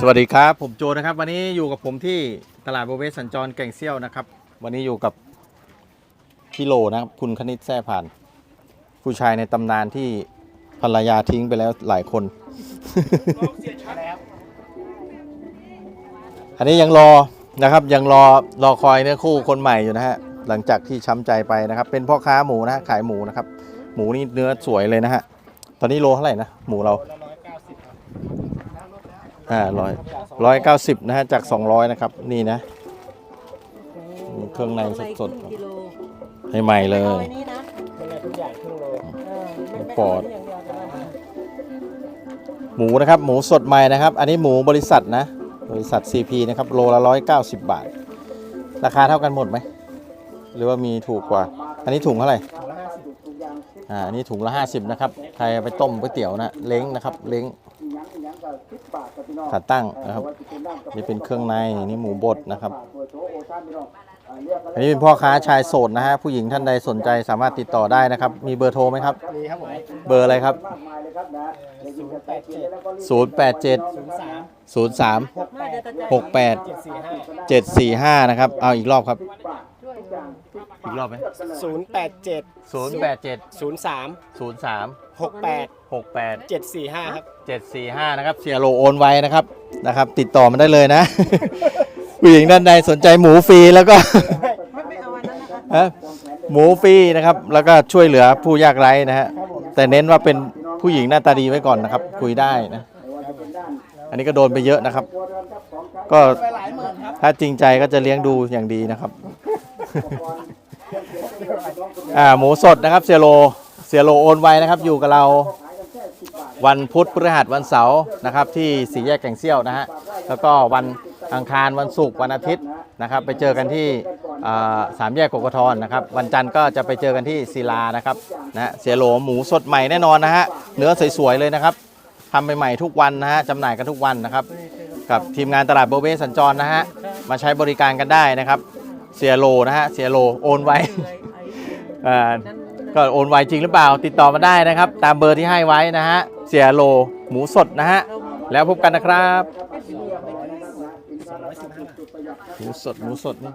สวัสดีครับ ผมโจนะครับ วันนี้อยู่กับผมที่ตลาดโบเวสสัญจรแก่งเซี่ยวนะครับ วันนี้อยู่กับพี่โลนะครับคุณคณิตแท้ผ่าน ผู้ชายในตำนานที่ภรรยาทิ้งไปแล้วหลายคน อันนี้ยังรอนะครับยังรอรอคอยเนื้อคู่คนใหม่อยู่นะฮะหลังจากที่ช้ำใจไปนะครับ เป็นพ่อค้าหมูนะฮะขายหมูนะครับ หมูนี่เนื้อสวยเลยนะฮะตอนนี้โลเท่าไหร่นะหมูเรา อ่าร้อยร้อยเก้าสิบนะฮะจากสองร้อยนะครับ นี่นะมีเครื่องในสดๆครับกิโลให้ใหม่เลเอายไอ้นี่นะเป็นไงทุกอย่างครึ่งโลเออไม่ไม่ปอดเาอย่างเดียวแต่ว่าหมูนะครับ หมูสดใหม่นะครับ อันนี้หมูบริษัทนะ บริษัท CP นะครับ โลละ190บาท ราคาเท่ากันหมดไหม หรือว่ามีถูกกว่า อันนี้ถุงเท่าไหร่ ถุงละห้าสิบถุงยางอ่าอันนี้ถุงละ 50 นะครับ ใครเอาไปต้มก๋วยเตี๋ยวนะ เล้งนะครับ เล้ง ขาตั้งนะครับนี่เป็นเครื่องในนี่หมูบดนะครับตัวโชโอชั่นพี่น้องอ่าเรียกมาอันนี้เป็นพ่อค้าชายโสดนะฮะผู้หญิงท่านใดสนใจสามารถติดต่อได้นะครับ มีเบอร์โทรไหมครับมีครับผมเบอร์อะไรครับมากมายเลยครับนะเดี๋ยวยิงจะแตกเจ็ดแล้วก็รีบ087ศูนย์สาม03มาเดี๋ยวจะจ่าย68เจ็ดสี่ห้า745นะครับ เอาอีกรอบครับช่วย อีกรอบไหมศูนย์แปดเจ็ด087ศูนย์สาม03หกแปด68เจ็ดสี่ห้าครับ 745 นะครับ เสียโลโอนไว้นะครับนะครับ ติดต่อมาได้เลยนะ ผู้หญิงด้านใดสนใจหมูฟรีแล้วก็ไม่ไม่เอาอันนั้นนะคะฮะหมูฟรีนะครับ แล้วก็ช่วยเหลือผู้ยากไร้นะฮะแต่เน้นว่าเป็นผู้หญิงหน้าตาดีไว้ก่อนนะครับ คุยได้นะ อันนี้ก็โดนไปเยอะนะครับ ก็ถ้าจริงใจก็จะเลี้ยงดูอย่างดีนะครับ อ่าหมูสดนะครับเสียโลเสียโลโอนไว้นะครับ อยู่กับเราวันพุธพฤหัสวันเสาร์นะครับ ที่สี่แยกแก่งเซี่ยวนะฮะแล้วก็วันอังคารวันศุกร์วันอาทิตย์นะครับ ไปเจอกันที่สามแยกกกทนะครับ วันจันทร์ก็จะไปเจอกันที่ศิลานะครับนะเสียโลหมูสดใหม่แน่นอนนะฮะเนื้อสวยๆเลยนะครับทำใหม่ๆทุกวันนะฮะจำหน่ายกันทุกวันนะครับ กับทีมงานตลาดโบเบสัญจรนะฮะมาใช้บริการกันได้นะครับ เสียโลนะฮะเสียโลโอนไว้อ่าก็โอนไวจริงหรือเปล่าติดต่อมาได้นะครับ ตามเบอร์ที่ให้ไว้นะฮะเสียโลหมูสดนะฮะแล้วพบกันนะครับหมูสดหมูสดนี่